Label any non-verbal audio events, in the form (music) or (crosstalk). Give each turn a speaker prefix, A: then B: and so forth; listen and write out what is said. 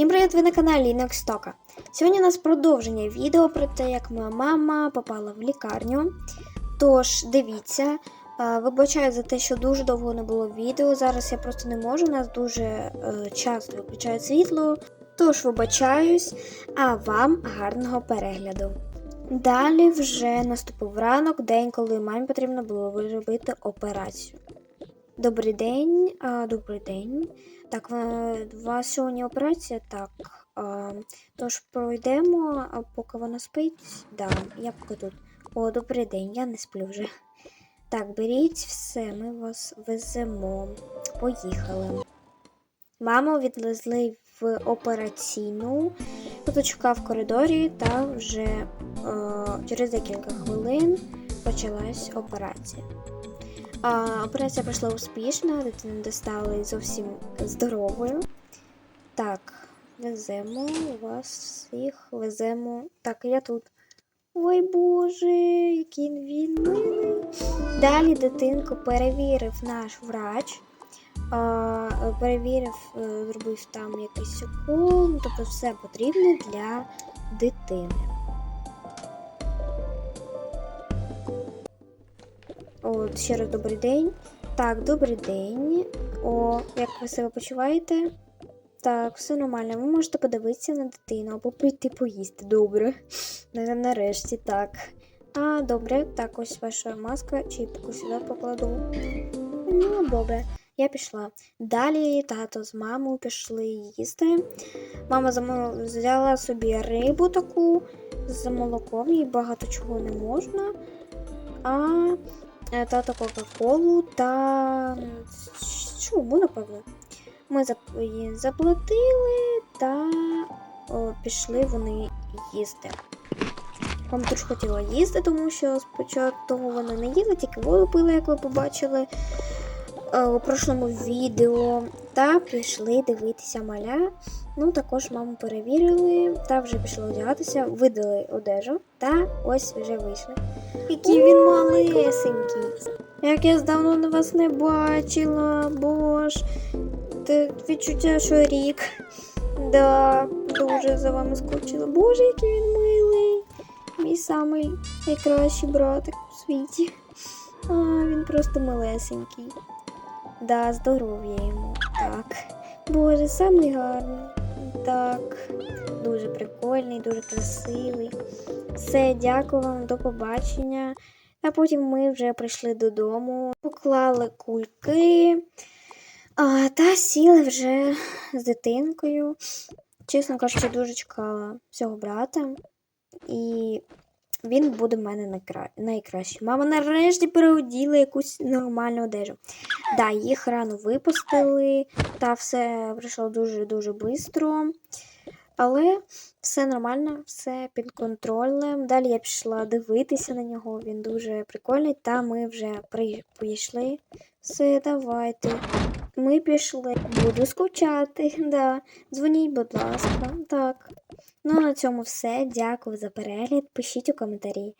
A: Всім привіт! Ви на каналі Linux Тока. Сьогодні у нас продовження відео про те, як моя мама попала в лікарню. Тож, дивіться, вибачаю за те, що дуже довго не було відео. Зараз я просто не можу, у нас дуже е, часто виключають світло. Тож вибачаюсь, а вам гарного перегляду. Далі вже наступив ранок, день, коли мамі потрібно було зробити операцію. Добрий день, а, добрий день. Так, у вас сьогодні операція? Так. А, тож пройдемо, а поки вона спить. Да, я поки тут. О, добрий день, я не сплю вже. Так, беріть все, ми вас веземо. Поїхали. Маму відвезли в операційну. Тут чекав в коридорі, та вже е, через декілька хвилин почалась операція. А, операція пройшла успішно, дитину достали зовсім здоровою. Так, веземо вас всіх, веземо. Так, я тут. Ой Боже, який він милий. Далі дитинку перевірив наш врач. Перевірив, е, зробив там якийсь укол, ну, тобто все потрібне для дитини. От, ще раз добрий день. Так, добрий день. О, як ви себе почуваєте? Так, все нормально. Ви можете подивитися на дитину або прийти поїсти. Добре. На- Нарешті так. А, добре, так, ось ваша маска, чіпку сюди покладу. Ну, добре, я пішла. Далі тато з мамою пішли їсти. Мама взяла собі рибу таку з молоком, їй багато чого не можна. А тато Кока-Колу та чому, напевно. Ми їй заплатили та о, пішли вони їсти. Мама дуже хотіла їсти, тому що спочатку вона не їла, тільки воду пила, як ви побачили е, у прошлому відео. Та пішли дивитися маля. Ну, також маму перевірили, та вже пішли одягатися, видали одежу, та ось вже вийшли. Який він малесенький. Як я давно на вас не бачила, бож. Те відчуття, що рік. Да, дуже за вами скучила. Боже, який він милий. Мій самий найкращий братик у світі. А, він просто малесенький. Да, здоров'я йому. Так. Боже, самий гарний. Так. Дуже прикольний, дуже красивий. Все, дякую вам, до побачення. А потім ми вже прийшли додому, поклали кульки а, та сіли вже з дитинкою. Чесно кажучи, дуже чекала цього брата. І він буде в мене найкра... найкращий. Мама нарешті переоділа якусь нормальну одежу. Да, їх рано випустили, та все пройшло дуже-дуже швидко. Але все нормально, все під контролем. Далі я пішла дивитися на нього, він дуже прикольний, та ми вже прийшли. Все, давайте. Ми пішли. Буду скучати. (laughs) Да. Дзвоніть, будь ласка. Так. Ну, на цьому все. Дякую за перегляд. Пишіть у коментарі.